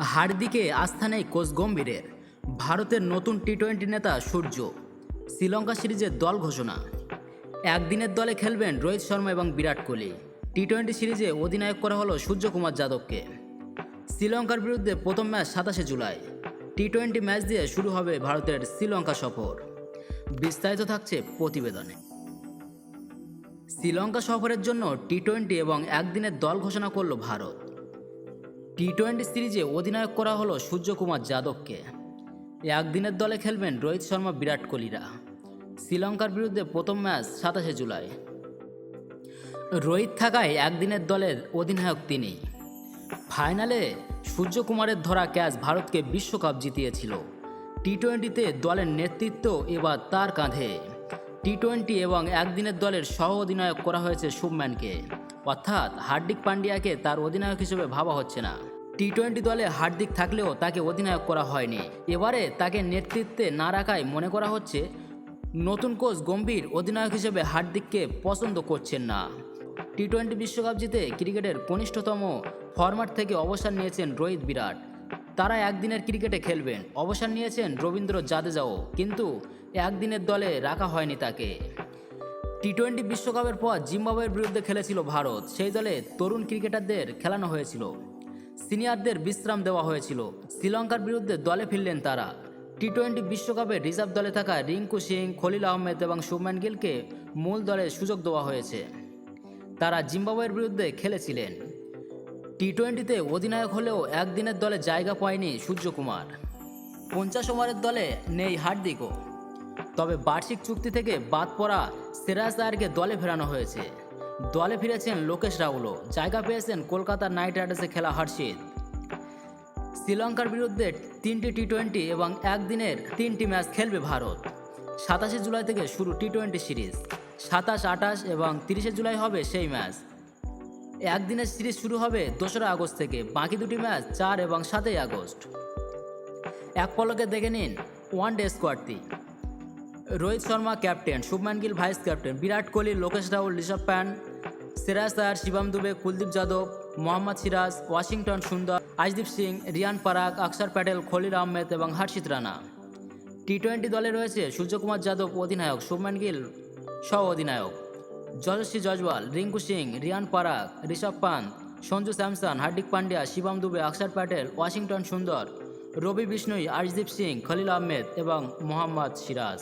হার্দিকে আস্থা নেই কোচ গম্ভীরের। ভারতের নতুন টি টোয়েন্টি নেতা সূর্য। শ্রীলঙ্কা সিরিজের দল ঘোষণা। একদিনের দলে খেলবেন রোহিত শর্মা এবং বিরাট কোহলি। টি টোয়েন্টি সিরিজে অধিনায়ক করা হলো সূর্যকুমার যাদবকে। শ্রীলঙ্কার বিরুদ্ধে প্রথম ম্যাচ সাতাশে জুলাই। টি টোয়েন্টি ম্যাচ দিয়ে শুরু হবে ভারতের শ্রীলঙ্কা সফর। বিস্তারিত থাকছে প্রতিবেদনে। শ্রীলঙ্কা সফরের জন্য টি টোয়েন্টি এবং একদিনের দল ঘোষণা করল ভারত। টি টোয়েন্টি সিরিজে অধিনায়ক করা হলো সূর্যকুমার যাদবকে। একদিনের দলে খেলবেন রোহিত শর্মা, বিরাট কোহলিরা। শ্রীলঙ্কার বিরুদ্ধে প্রথম ম্যাচ সাতাশে জুলাই। রোহিত থাকায় একদিনের দলের অধিনায়ক তিনি। ফাইনালে সূর্যকুমারের ধরা ক্যাচ ভারতকে বিশ্বকাপ জিতিয়েছিল। টি টোয়েন্টিতে দলের নেতৃত্ব এবার তার কাঁধে। টি টোয়েন্টি এবং একদিনের দলের সহ অধিনায়ক করা হয়েছে শুভম্যানকে। অর্থাৎ হার্দিক পান্ডিয়াকে তার অধিনায়ক হিসেবে ভাবা হচ্ছে না। টি টোয়েন্টি দলে হার্দিক থাকলেও তাকে অধিনায়ক করা হয়নি। এবারে তাকে নেতৃত্বে না রাখায় মনে করা হচ্ছে, নতুন কোচ গম্ভীর অধিনায়ক হিসেবে হার্দিককে পছন্দ করছেন না। টি টোয়েন্টি বিশ্বকাপ জিতে ক্রিকেটের কনিষ্ঠতম ফরম্যাট থেকে অবসর নিয়েছেন রোহিত বিরাট। তারা একদিনের ক্রিকেটে খেলবেন। অবসর নিয়েছেন রবীন্দ্র জাদেজাও, কিন্তু একদিনের দলে রাখা হয়নি তাকে। টি টোয়েন্টি বিশ্বকাপের পর জিম্বাবুয়ের বিরুদ্ধে খেলেছিল ভারত। সেই দলে তরুণ ক্রিকেটারদের খেলানো হয়েছিল। সিনিয়রদের বিশ্রাম দেওয়া হয়েছিল। শ্রীলঙ্কার বিরুদ্ধে দলে ফিরলেন তারা। টি টোয়েন্টি বিশ্বকাপে রিজার্ভ দলে থাকা রিঙ্কু সিং, খলিল আহমেদ এবং শুভম্যান গিলকে মূল দলে সুযোগ দেওয়া হয়েছে। তারা জিম্বাবুয়ের বিরুদ্ধে খেলেছিলেন। টি টোয়েন্টিতে অধিনায়ক হলেও একদিনের দলে জায়গা পায়নি সূর্যকুমার। পঞ্চাশ ওভারের দলে নেই হার্দিকও। তবে বার্ষিক চুক্তি থেকে বাদ পড়া সিরাজ আয়ারকে দলে ফেরানো হয়েছে। দলে ফিরেছেন লোকেশ রাহুলও জায়গা পেয়েছেন কলকাতার নাইট রাইডার্সে খেলা হর্ষিত। শ্রীলঙ্কার বিরুদ্ধে তিনটি টি টোয়েন্টি এবং একদিনের তিনটি ম্যাচ খেলবে ভারত। সাতাশে জুলাই থেকে শুরু টি টোয়েন্টি সিরিজ। সাতাশ, আঠাশ এবং তিরিশে জুলাই হবে সেই ম্যাচ। একদিনের সিরিজ শুরু হবে দোসরা আগস্ট থেকে। বাকি দুটি ম্যাচ চার এবং সাতই আগস্ট। এক পলকে দেখে নিন one day স্কোয়াডটি। Rohit Sharma captain, Shubman Gill vice captain, Virat Kohli, Lokesh Rahul, Rishabh Pant Siraj তায়ার, Shivam Dube, Kuldeep Yadav, Mohammad Siraj, Washington Sundar, Arshdeep Singh, Riyan Parag আকসার প্যাটেল, খলিল আহমেদ এবং হর্ষিত রানা। টি টোয়েন্টি দলে রয়েছে সূর্যকুমার যাদব অধিনায়ক, শুভমান গিল সহ অধিনায়ক। যশস্বী জজওয়াল রিঙ্কু সিং, রিয়ান পারাক ঋষভ পান্ত সঞ্জু স্যামসন, হার্দিক পান্ডিয়া, শিবম দুবে অক্ষর প্যাটেল, ওয়াশিংটন সুন্দর, রবি বিষ্ণুই আশদীপ সিং, খলিল আহমেদ এবং মোহাম্মদ সিরাজ।